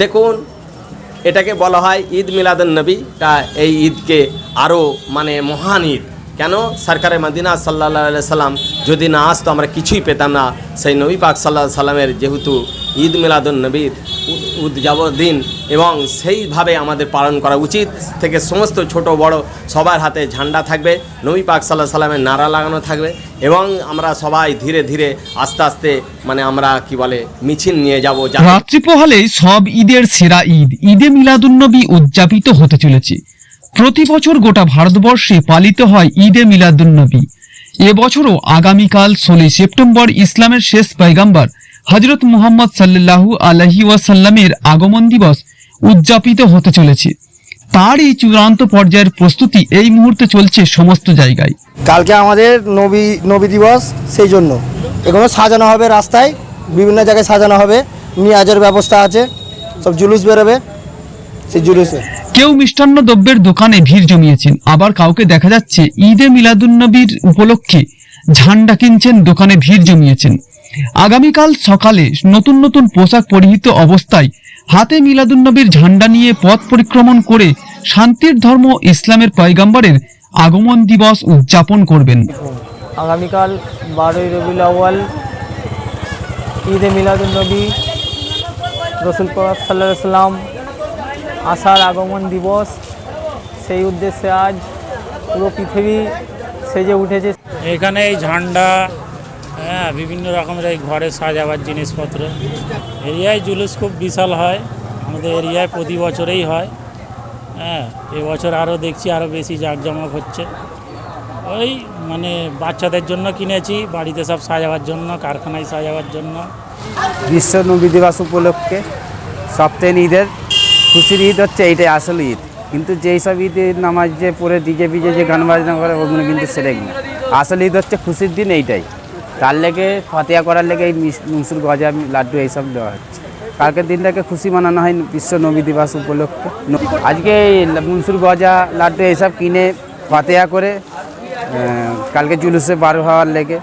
দেখুন, এটাকে বলা হয় ঈদ মিলাদুন নবী। তা এই ঈদকে আরও মানে মহান ঈদ। কেন? সরকারে মদিনা সাল্লা সাল্লাম যদি না আসতো, আমরা কিছুই পেতাম না। সেই নবী পাক সাল্লাহ সাল্লামের যেহেতু ঈদ মিলাদুন নবীর উদযাবন এবং সেইভাবে আমাদের পালন করা উচিত। থেকে সমস্ত ছোট বড় সবার হাতে ঝান্ডা থাকবে, নবী পাক সাল্লাহ সাল্লামের নারা লাগানো থাকবে এবং আমরা সবাই ধীরে ধীরে আস্তে আস্তে মানে আমরা কি বলে মিছিল নিয়ে যাব রাত্রি পোহালেই সব ঈদের সেরা ঈদ, ঈদে মিলাদুন্নবী উদযাপিত হতে চলেছে। প্রতি বছর গোটা ভারতবর্ষে পালিত হয় ঈদে মিলাদুন্নবী। এবছরও আগামীকাল ষোলোই সেপ্টেম্বর ইসলামের শেষ পয়গাম্বার হজরত মুহাম্মদ সাল্লাল্লাহু আলহি ওয়াসাল্লামের আগমন দিবস উদযাপিত হতে চলেছে। তারই চূড়ান্ত পর্যায়ের প্রস্তুতি এই মুহূর্তে চলছে সমস্ত জায়গায়। কালকে আমাদের নবী নবী দিবস সেই জন্য। এগুলো সাজানো হবে রাস্তায় বিভিন্ন জায়গায় সাজানো হবে নিয়াজের ব্যবস্থা আছে সব জুলুস বেরোবে সেই জুলুসে। কেউ মিষ্টান্ন দ্রব্যের দোকানে ভিড় জমিয়েছেন আবার কাউকে দেখা যাচ্ছে ঈদে মিলাদুন্নবীর উপলক্ষে ঝান্ডা কিনছেন দোকানে ভিড় জমিয়েছেন। আগামীকাল সকালে নতুন নতুন পোশাক পরিহিত অবস্থায় হাতে মিলাদুন্নবীর ঝান্ডা নিয়ে পথ পরিক্রমণ করে শান্তির ধর্ম ইসলামের পয়গাম্বরের আগমন দিবস উদযাপন করবেন। আগামীকাল বারোই রবিউল আউয়াল ঈদে মিলাদুলনবী রসুল সাল্লাহ সাল্লাম আসার আগমন দিবস। সেই উদ্দেশ্যে আজ পুরো পৃথিবী সেজে উঠেছে। এখানে এই ঝান্ডা হ্যাঁ বিভিন্ন রকমের এই ঘরে সাজাবার জিনিসপত্র। এরিয়ায় জুলুস খুব বিশাল হয়। আমাদের এরিয়ায় প্রতি বছরেই হয়। হ্যাঁ এবছর আরও দেখছি আরও বেশি জাঁকজমক হচ্ছে। ওই মানে বাচ্চাদের জন্য কিনেছি, বাড়িতে সব সাজাবার জন্য, কারখানায় সাজাবার জন্য। বিশ্ব নবী দিবস উপলক্ষে সপ্তাহে ঈদের খুশির ঈদ হচ্ছে এইটাই, আসল ঈদ। কিন্তু যেই সব ঈদের নামাজ যে পরে ডিজে বিজে যে গান বাজনা করে, ওগুলো কিন্তু সেরেক না আসল ঈদ হচ্ছে খুশির দিন, এইটাই। তার লেগে ফাতিয়া করার লেগে এই মিস- মুসুর গজা, লাড্ডু এইসব দেওয়া হচ্ছে। কালকের দিনটাকে খুশি মানানো হয় বিশ্ব নবী দিবস উপলক্ষে। আজকে এই মুসুর গজা, লাড্ডু এইসব কিনে ফাতেয়া করে কালকে জুলুসে বার হওয়ার লেগে